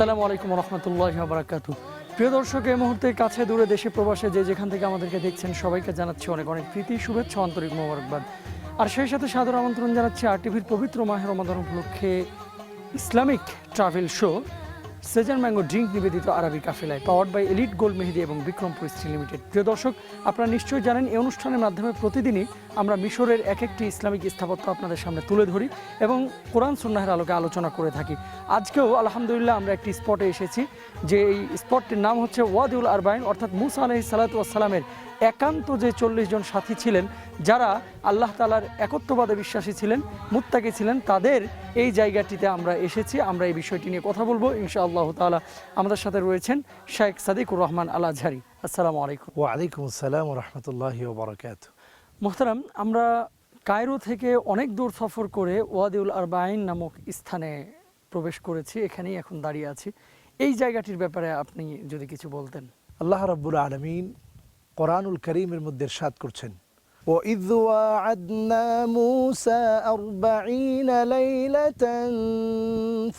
আসসালামু আলাইকুম রহমতুল্লাহ বারাকাত প্রিয় দর্শক, এই মুহূর্তে কাছে দূরে দেশে প্রবাসে যে যেখান থেকে আমাদেরকে দেখছেন, সবাইকে জানাচ্ছি অনেক অনেক প্রীতি, শুভেচ্ছা, আন্তরিক মোবারকবাদ। আর সেই সাথে সাদর আমন্ত্রণ জানাচ্ছি আর টিভির পবিত্র মাহের রমাদান উপলক্ষে Islamic travel show Sezan mango drink নিবেদিত আরবি কাফেলায় powered by elite gold Mehedi এবং বিক্রমপুর স্টিল লিমিটেড। প্রিয় দর্শক, আপনারা নিশ্চয়ই জানেন, এই অনুষ্ঠানের মাধ্যমে প্রতিদিনই আমরা মিশরের এক একটি ইসলামিক স্থাপত্য আপনাদের সামনে তুলে ধরি এবং কোরআন সুন্নাহের আলোকে আলোচনা করে থাকি। আজকেও আলহামদুলিল্লাহ আমরা একটি স্পটে এসেছি, যে এই স্পটটির নাম হচ্ছে ওয়াদিউল আরবাইন, অর্থাৎ মুসা আলহি সালাতামের একান্ত যে চল্লিশ জন সাথী ছিলেন, যারা আল্লাহ তালার একত্ববাদে বিশ্বাসী ছিলেন, মুত্তাকি ছিলেন, তাদের এই জায়গাটিতে আমরা এসেছি। আমরা এই বিষয়টি নিয়ে কথা বলব। ইনশা আল্লাহ তালা আমাদের সাথে রয়েছেন শেখ সাদিকুর রহমান আল আজহারি। আসসালামু আলাইকুম। ওয়ালাইকুম আসসালাম রহমতুল্লাহ বরকাত মোহতারাম, আমরা কায়রো থেকে অনেক দূর সফর করে ওয়াদিউল আরবাইন নামক স্থানে প্রবেশ করেছি, এখানেই এখন দাঁড়িয়ে আছি। এই জায়গাটির ব্যাপারে আপনি যদি কিছু বলতেন। আল্লাহ রাব্বুল আলমিন কোরআনুল করিমের মধ্যে সাত করছেন। وإذ وعدنا موسى أربعين ليلة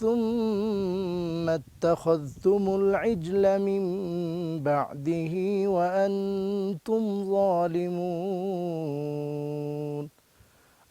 ثم اتخذتم العجل من بعده وأنتم ظالمون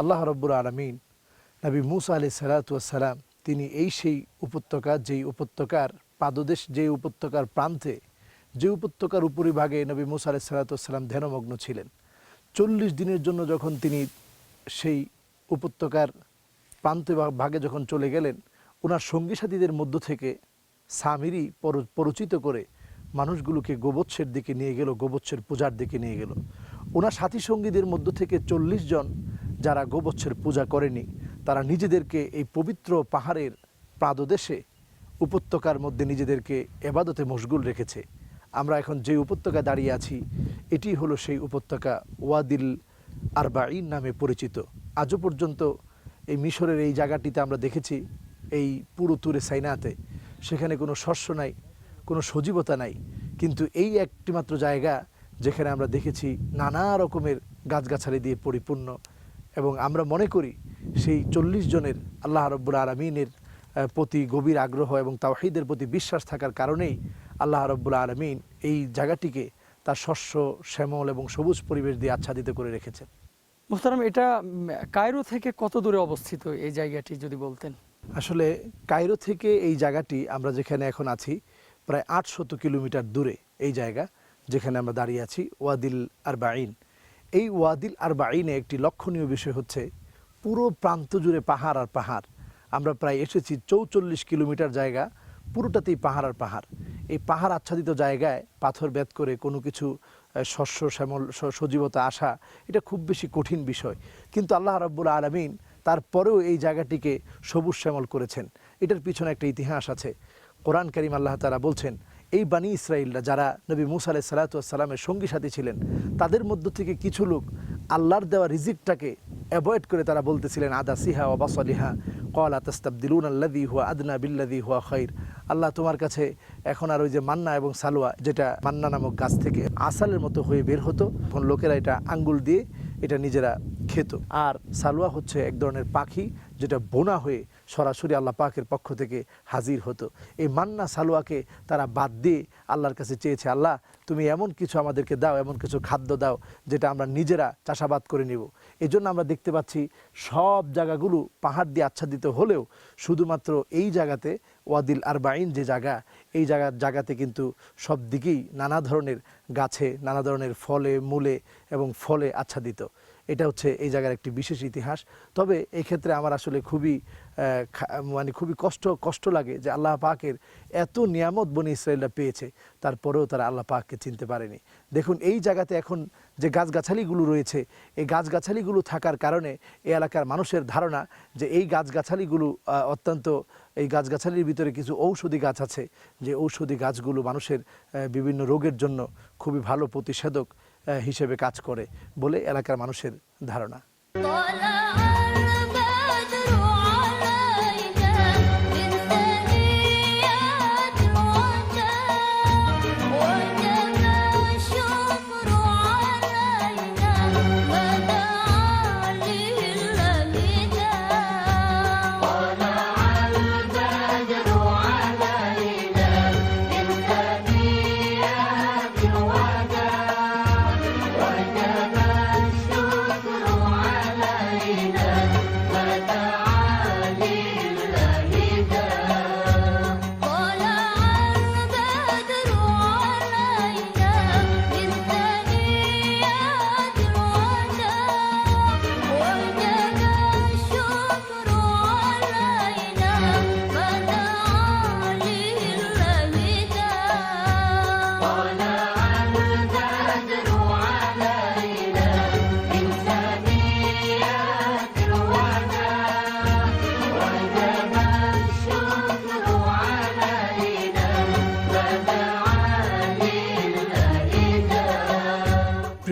الله رب العالمين নবী মুসা আলি সালাতাম তিনি এই সেই উপত্যকা, যেই উপত্যকার পাদদেশ, যেই উপত্যকার প্রান্তে যে উপত্যকার উপরিভাগে নবী মুসা আলি সালাতাম ধ্যানমগ্ন ছিলেন। চল্লিশ দিনের জন্য যখন তিনি সেই উপত্যকার প্রান্তে বা ভাগে যখন চলে গেলেন, ওনার সঙ্গী সাথীদের মধ্য থেকে সামিরি পর- পরিচিত করে মানুষগুলোকে গোবৎসের দিকে নিয়ে গেল, গোবৎসের পূজার দিকে নিয়ে গেল। ওনার সাথী সঙ্গীদের মধ্য থেকে চল্লিশ জন যারা গোবৎসের পূজা করেনি, তারা নিজেদেরকে এই পবিত্র পাহাড়ের প্রাদদেশে উপত্যকার মধ্যে নিজেদেরকে এবাদতে মশগুল রেখেছে। আমরা এখন যে উপত্যকা দাঁড়িয়ে আছি, এটি হলো সেই উপত্যকা ওয়াদিল আরবাইন নামে পরিচিত। আজও পর্যন্ত এই মিশরের এই জায়গাটিতে আমরা দেখেছি, এই পুরো তুরে সাইনাতে। সেখানে কোনো শস্য নাই, কোনো সজীবতা নাই, কিন্তু এই একটিমাত্র জায়গা যেখানে আমরা দেখেছি নানা রকমের গাছগাছালি দিয়ে পরিপূর্ণ এবং আমরা মনে করি সেই চল্লিশ জনের আল্লাহ রব্বুল আলমিনের প্রতি গভীর আগ্রহ এবং তাওহিদের প্রতি বিশ্বাস থাকার কারণেই আল্লাহ রব্বুল আলমিন এই জায়গাটিকে তার শস্য শ্যামল এবং সবুজ পরিবেশ দিয়ে আচ্ছাদিত করে রেখেছেন। মোহতারাম এটা কায়রো থেকে কত দূরে অবস্থিত এই জায়গাটি যদি বলতেন? আসলে কায়রো থেকে এই জায়গাটি আমরা যেখানে এখন আছি প্রায় আটশত কিলোমিটার দূরে এই জায়গা যেখানে আমরা দাঁড়িয়ে আছি ওয়াদিল আর বাইন এই ওয়াদিল আর বাইনে একটি লক্ষণীয় বিষয় হচ্ছে পুরো প্রান্ত জুড়ে পাহাড় আর পাহাড়। আমরা প্রায় এসেছি চৌচল্লিশ কিলোমিটার জায়গা পুরোটাতেই পাহাড় আর পাহাড়। এই পাহাড় আচ্ছাদিত জায়গায় পাথর বেদ করে কোনো কিছু শস্য শ্যামল সজীবতা আসা, এটা খুব বেশি কঠিন বিষয়। কিন্তু আল্লাহ রাব্বুল আলমিন তারপরেও এই জায়গাটিকে সবুজ শ্যামল করেছেন। এটার পিছনে একটা ইতিহাস আছে। কোরআন করিম আল্লাহ তারা বলছেন, এই বাণী ইসরায়েলরা যারা নবী মুসা আলাই সালাতামের সঙ্গী সাথী ছিলেন, তাদের মধ্য থেকে কিছু লোক আল্লাহর দেওয়া রিজিকটাকে অ্যাভয়েড করে তারা বলতেছিলেন, আদা সিহা ও বাসলিহা কল আতাস্তাবদিলুন আল্লাদি হুয়া আদনা বিল্লাদি হুয়া খৈর আল্লাহ তোমার কাছে এখন আর ওই যে মান্না এবং সালোয়া, যেটা মান্না নামক গাছ থেকে আসালের মতো হয়ে বের হতো তখন লোকেরা এটা আঙ্গুল দিয়ে এটা নিজেরা খেত আর সালোয়া হচ্ছে এক ধরনের পাখি যেটা বোনা হয়ে সরাসরি আল্লাহ পাকের পক্ষ থেকে হাজির হতো। এই মান্না সালোয়াকে তারা বাদ দিয়ে আল্লাহর কাছে চেয়েছে, আল্লাহ, তুমি এমন কিছু আমাদেরকে দাও, এমন কিছু খাদ্য দাও যেটা আমরা নিজেরা চাষাবাদ করে নিব। এই জন্য আমরা দেখতে পাচ্ছি সব জায়গাগুলো পাহাড় দিয়ে আচ্ছাদিত হলেও শুধুমাত্র এই জায়গাতে ওয়াদিল আর বাইন যে জায়গা, এই জায়গার জায়গাতে কিন্তু সব দিকেই নানা ধরনের গাছে, নানা ধরনের ফলে, মূলে এবং ফলে আচ্ছাদিত। এটা হচ্ছে এই জায়গার একটি বিশেষ ইতিহাস। তবে এই ক্ষেত্রে আমার আসলে খুবই মানে খুবই কষ্ট কষ্ট লাগে যে আল্লাহ পাকের এত নিয়ামত বনি ইসরায়েলরা পেয়েছে, তারপরেও তারা আল্লাহ পাককে চিনতে পারেনি। দেখুন, এই জায়গাতে এখন যে গাছগাছালিগুলো রয়েছে, এই গাছগাছালিগুলো থাকার কারণে এই এলাকার মানুষের ধারণা যে এই গাছগাছালিগুলো অত্যন্ত, এই গাছগাছালির ভিতরে কিছু ঔষধি গাছ আছে, যে ঔষধি গাছগুলো মানুষের বিভিন্ন রোগের জন্য খুবই ভালো প্রতিষেধক হিসেবে কাজ করে বলে এলাকার মানুষের ধারণা।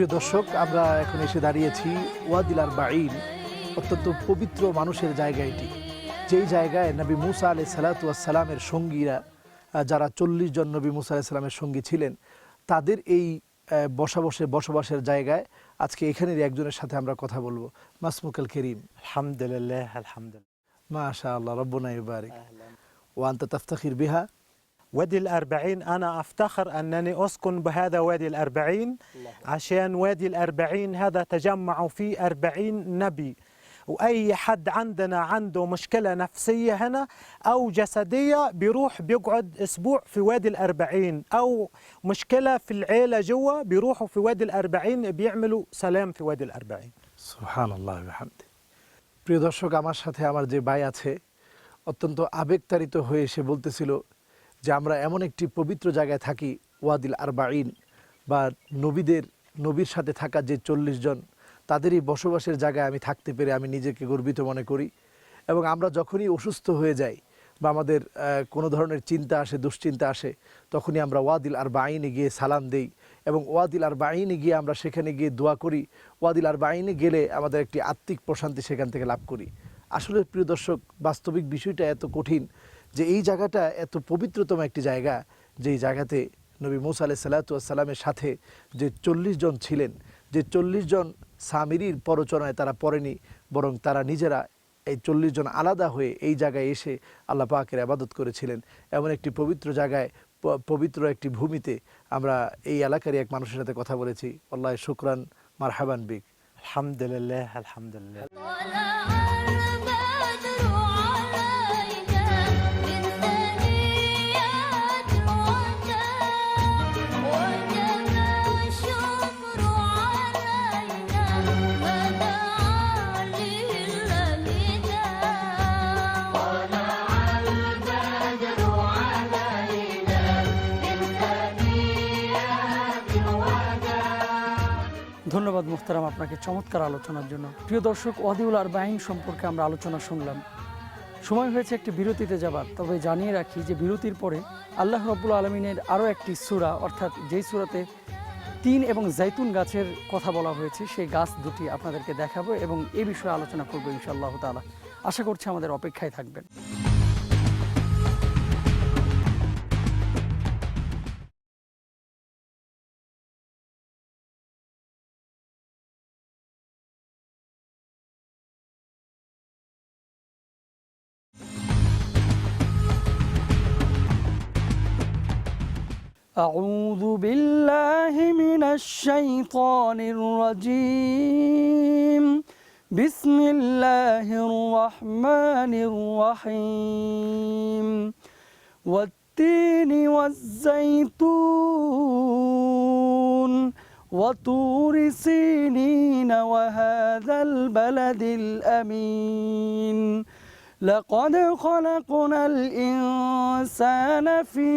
প্রিয় দর্শক আমরা এখন এসে দাঁড়িয়েছি ওয়াদিলার বাইন অত্যন্ত পবিত্র মানুষের জায়গা এটি যেই জায়গায় নবী মুসা আলি সালাতামের সঙ্গীরা যারা চল্লিশ জন নবী মুসা আলি সালামের সঙ্গী ছিলেন তাদের এই বসাবসে বসবাসের জায়গায় আজকে এখানের একজনের সাথে আমরা কথা বলব মাসমুকাল করিম। আলহামদুলিল্লাহ আলহামদুলিল্লাহ। মাশা আল্লাহ রব্বনা ইবারিক। ওয়ান্তা তাফতাখির বিহা وادي الأربعين أنا أفتخر أنني أسكن بهذا وادي الأربعين عشان وادي الأربعين هذا تجمع فيه أربعين نبي وأي حد عندنا عنده مشكلة نفسية هنا أو جسدية بيروح بيقعد أسبوع في وادي الأربعين أو مشكلة في العيلة جوا بيروحوا في وادي الأربعين بيعملوا سلام في وادي الأربعين সুহান আল্লাহ হামদে প্রিয় দর্শক আমার সাথে আমার যে ভাই আছে অত্যন্ত আবেগতাড়িত হয়ে সে বলতেছিল যে আমরা এমন একটি পবিত্র জায়গায় থাকি, ওয়াদিল আরবাইন বা নবীদের, নবীর সাথে থাকা যে চল্লিশ জন, তাদেরই বসবাসের জায়গায় আমি থাকতে পেরে আমি নিজেকে গর্বিত মনে করি। এবং আমরা যখনই অসুস্থ হয়ে যাই বা আমাদের কোনো ধরনের চিন্তা আসে, দুশ্চিন্তা আসে, তখনই আমরা ওয়াদিল আর বাইনে গিয়ে সালাম দেই এবং ওয়াদিল আর বাইনে গিয়ে আমরা সেখানে গিয়ে দোয়া করি। ওয়াদিল আর বাইনে গেলে আমাদের একটি আত্মিক প্রশান্তি সেখান থেকে লাভ করি। আসলে প্রিয় দর্শক, বাস্তবিক বিষয়টা এত কঠিন যে এই জায়গাটা এত পবিত্রতম একটি জায়গা যেই জায়গাতে নবী মৌসা আলাহ সাল্লাতুয়াসাল্লামের সাথে যে চল্লিশ জন ছিলেন, যে চল্লিশ জন সামিরির পরচনায় তারা পড়েনি, বরং তারা নিজেরা এই চল্লিশ জন আলাদা হয়ে এই জায়গায় এসে আল্লাহ পাকের আবাদত করেছিলেন। এমন একটি পবিত্র জায়গায় পবিত্র একটি ভূমিতে আমরা এই এলাকারই এক মানুষের সাথে কথা বলেছি। আল্লাহ শুক্রান, মারহাবান বিক। আলহামদুলিল্লাহ আলহামদুলিল্লাহ। মুখতারাম আপনাকে চমৎকার আলোচনার জন্য। প্রিয় দর্শক, ওয়াদিউল আর বাহিন সম্পর্কে আমরা আলোচনা শুনলাম। সময় হয়েছে একটি বিরতিতে যাবার, তবে জানিয়ে রাখি যে বিরতির পরে আল্লাহ রব্বুল আলমিনের আরও একটি সূরা, অর্থাৎ যেই সূরাতে তিন এবং জাইতুন গাছের কথা বলা হয়েছে, সেই গাছ দুটি আপনাদেরকে দেখাবো এবং এ বিষয়ে আলোচনা করব ইনশাআল্লাহ তাআলা। আশা করছি আমাদের অপেক্ষায় থাকবেন। أعوذ بالله من الشيطان الرجيم. بسم الله الرحمن الرحيم. والتين والزيتون وطور سينين وهذا البلد الأمين. لقد خلقنا الإنسان في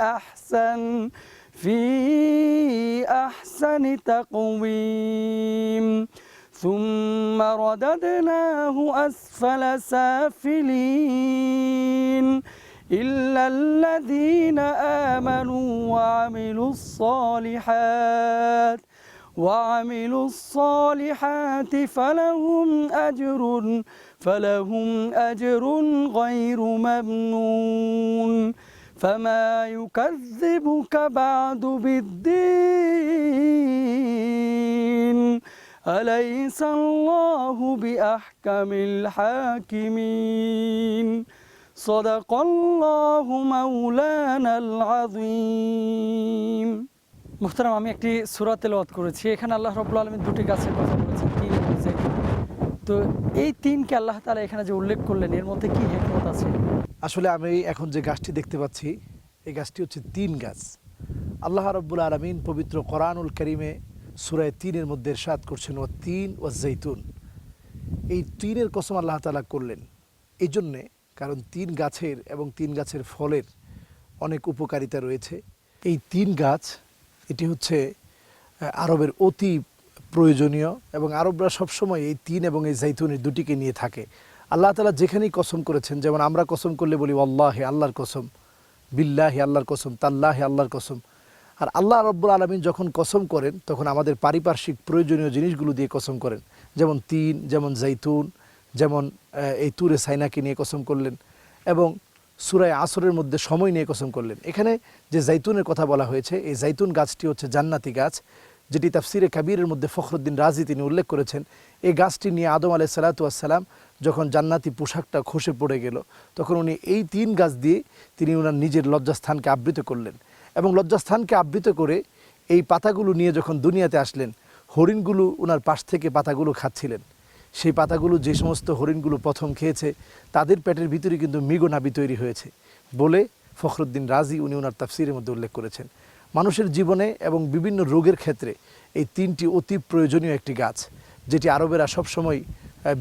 أحسن في أحسن تقويم. ثم رددناه أسفل سافلين. إلا الذين آمنوا وعملوا الصالحات وعملوا الصالحات فلهم أجر فلهم أجر غير ممنون فما يكذبك بعد بالدين أليس الله بأحكم الحاكمين صدق الله مولانا العظيم মুহতারাম আমি একটি সূরা তেলাওয়াত করেছি এখানে আল্লাহ রাব্বুল আলামিন দুটি গাছের কথা বলেছেন তিন এবং জাইতুন তো এই তিনকে আল্লাহ তালা এখানে যে উল্লেখ করলেন, এর মধ্যে কি হিকমত আছে? আসলে আমি এখন যে গাছটি দেখতে পাচ্ছি, এই গাছটি হচ্ছে তিন গাছ। আল্লাহ রব্বুল আলমিন পবিত্র কোরআনুল করিমে সুরায় তিনের মধ্যে এরশাদ করছেন ও তিন ও জৈতুন এই তিনের কসম আল্লাহ তালা করলেন। এই জন্যে কারণ তিন গাছের এবং তিন গাছের ফলের অনেক উপকারিতা রয়েছে। এই তিন গাছ, এটি হচ্ছে আরবের অতি প্রয়োজনীয় এবং আরবরা সবসময় এই তিন এবং এই জাইতুন এই দুটিকে নিয়ে থাকে। আল্লাহ তালা যেখানেই কসম করেছেন, যেমন আমরা কসম করলে বলি, আল্লাহে আল্লাহর কসম, বিল্লাহে আল্লাহর কসম, তাল্লাহে আল্লাহর কসম। আর আল্লাহ রব্বুল আলমিন যখন কসম করেন, তখন আমাদের পারিপার্শ্বিক প্রয়োজনীয় জিনিসগুলো দিয়ে কসম করেন। যেমন তিন, যেমন জাইতুন, যেমন এই তুরে সাইনাকে নিয়ে কসম করলেন এবং সুরায় আসরের মধ্যে সময় নিয়ে কসম করলেন। এখানে যে জাইতুনের কথা বলা হয়েছে, এই জাইতুন গাছটি হচ্ছে জান্নাতি গাছ। যেটি তাফসিরে কাবিরের মধ্যে ফখরুদ্দিন রাজি তিনি উল্লেখ করেছেন, এই গাছটি নিয়ে আদম আলাই সালাতাম যখন জান্নাতি পোশাকটা খসে পড়ে গেল, তখন উনি এই তিন গাছ দিয়ে তিনি ওনার নিজের লজ্জাস্থানকে আবৃত করলেন এবং লজ্জাস্থানকে আবৃত করে এই পাতাগুলো নিয়ে যখন দুনিয়াতে আসলেন, হরিণগুলো ওনার পাশ থেকে পাতাগুলো খাচ্ছিলেন। সেই পাতাগুলো যে সমস্ত হরিণগুলো প্রথম খেয়েছে, তাদের পেটের ভিতরে কিন্তু মৃগ নাবি তৈরি হয়েছে বলে ফখরুদ্দিন রাজি উনি ওনার তাফসিরের মধ্যে উল্লেখ করেছেন। মানুষের জীবনে এবং বিভিন্ন রোগের ক্ষেত্রে এই তিনটি অতি প্রয়োজনীয় একটি গাছ, যেটি আরবেরা সবসময়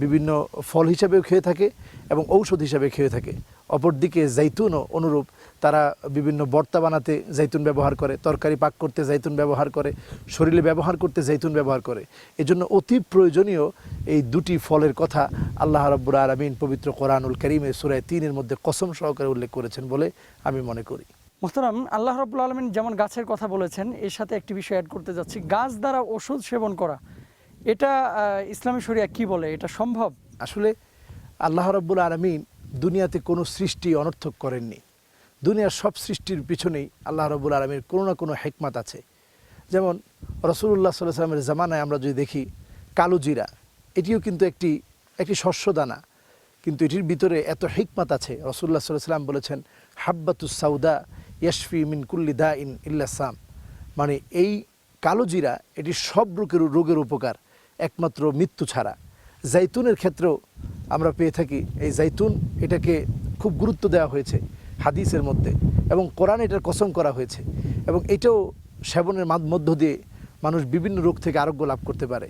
বিভিন্ন ফল হিসাবেও খেয়ে থাকে এবং ঔষধ হিসাবে খেয়ে থাকে। অপরদিকে জাইতুনও অনুরূপ, তারা বিভিন্ন বর্তা বানাতে জাইতুন ব্যবহার করে, তরকারি পাক করতে জাইতুন ব্যবহার করে, শরীরে ব্যবহার করতে জাইতুন ব্যবহার করে। এজন্য অতি প্রয়োজনীয় এই দুটি ফলের কথা আল্লাহ রাব্বুর আলমিন পবিত্র কোরআনুল করিমে সুরায় তিনের মধ্যে কসম সহকারে উল্লেখ করেছেন বলে আমি মনে করি। মোহতারাম, আল্লাহ রব্বুল আলমিন যেমন গাছের কথা বলেছেন, এর সাথে একটি বিষয় অ্যাড করতে যাচ্ছি। গাছ দ্বারা ওষুধ সেবন করা, এটা ইসলামী শরিয়া কি বলে? এটা সম্ভব? আসলে আল্লাহ রাব্বুল আলমিন দুনিয়াতে কোনো সৃষ্টি অনর্থক করেননি। দুনিয়ার সব সৃষ্টির পিছনেই আল্লাহ রব্বুল আলমীর কোনো না কোনো হেকমাত আছে। যেমন রসুল্লাহ সাল্লাহ সাল্লামের জামানায় আমরা যদি দেখি, কালো জিরা, এটিও কিন্তু একটি একটি শস্য দানা। কিন্তু এটির ভিতরে এত হিকমাত আছে। রসুল্লাহ সাল্লাহ সাল্লাম বলেছেন, হাব্বাতুস সাউদা ইয়াশফি মিন কুল্লি দা ইন ইল্লাসাম মানে এই কালো জিরা, এটি সব রোগের রোগের উপকার, একমাত্র মৃত্যু ছাড়া। জাইতুনের ক্ষেত্রেও আমরা পেয়ে থাকি এই জাইতুন, এটাকে খুব গুরুত্ব দেওয়া হয়েছে হাদিসের মধ্যে এবং কোরআন এটার কসম করা হয়েছে এবং এটাও সেবনের মাধ- মধ্য দিয়ে মানুষ বিভিন্ন রোগ থেকে আরোগ্য লাভ করতে পারে।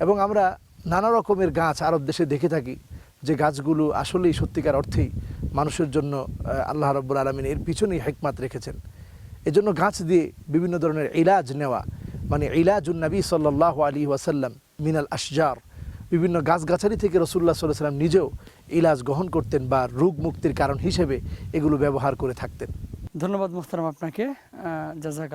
এবং আমরা নানা রকমের গাছ আরব দেশে দেখে থাকি যে গাছগুলো আসলেই সত্যিকার অর্থেই মানুষের জন্য আল্লাহ রব্বুল আলমিন এর পিছনেই হেকমাত রেখেছেন। এজন্য গাছ দিয়ে বিভিন্ন ধরনের ইলাজ নেওয়া মানে ইলাজুন নবী সাল্লাহ আলী ওয়াসাল্লাম মিনাল আশজার বিভিন্ন গাছগাছালি থেকে রসুল্লাহ সাল্লাহ সাল্লাম নিজেও ইলাজ গ্রহণ করতেন বা রোগ মুক্তির কারণ হিসেবে এগুলো ব্যবহার করে থাকতেন। ধন্যবাদ মোহতারাম আপনাকে জাজাক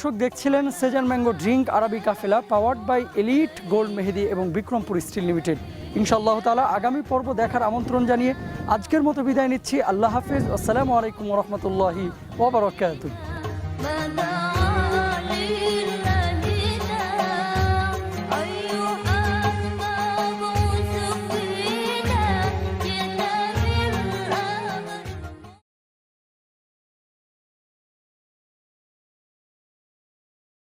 দর্শক দেখছিলেন সেজান ম্যাঙ্গো ড্রিঙ্ক আরবি কাফেলা powered by elite gold Mehedi এবং বিক্রমপুর স্টিল লিমিটেড। ইনশাআল্লাহ তালা আগামী পর্ব দেখার আমন্ত্রণ জানিয়ে আজকের মতো বিদায় নিচ্ছি। আল্লাহ হাফিজ। আসসালামু আলাইকুম রহমতুল্লাহি ওবরাকাত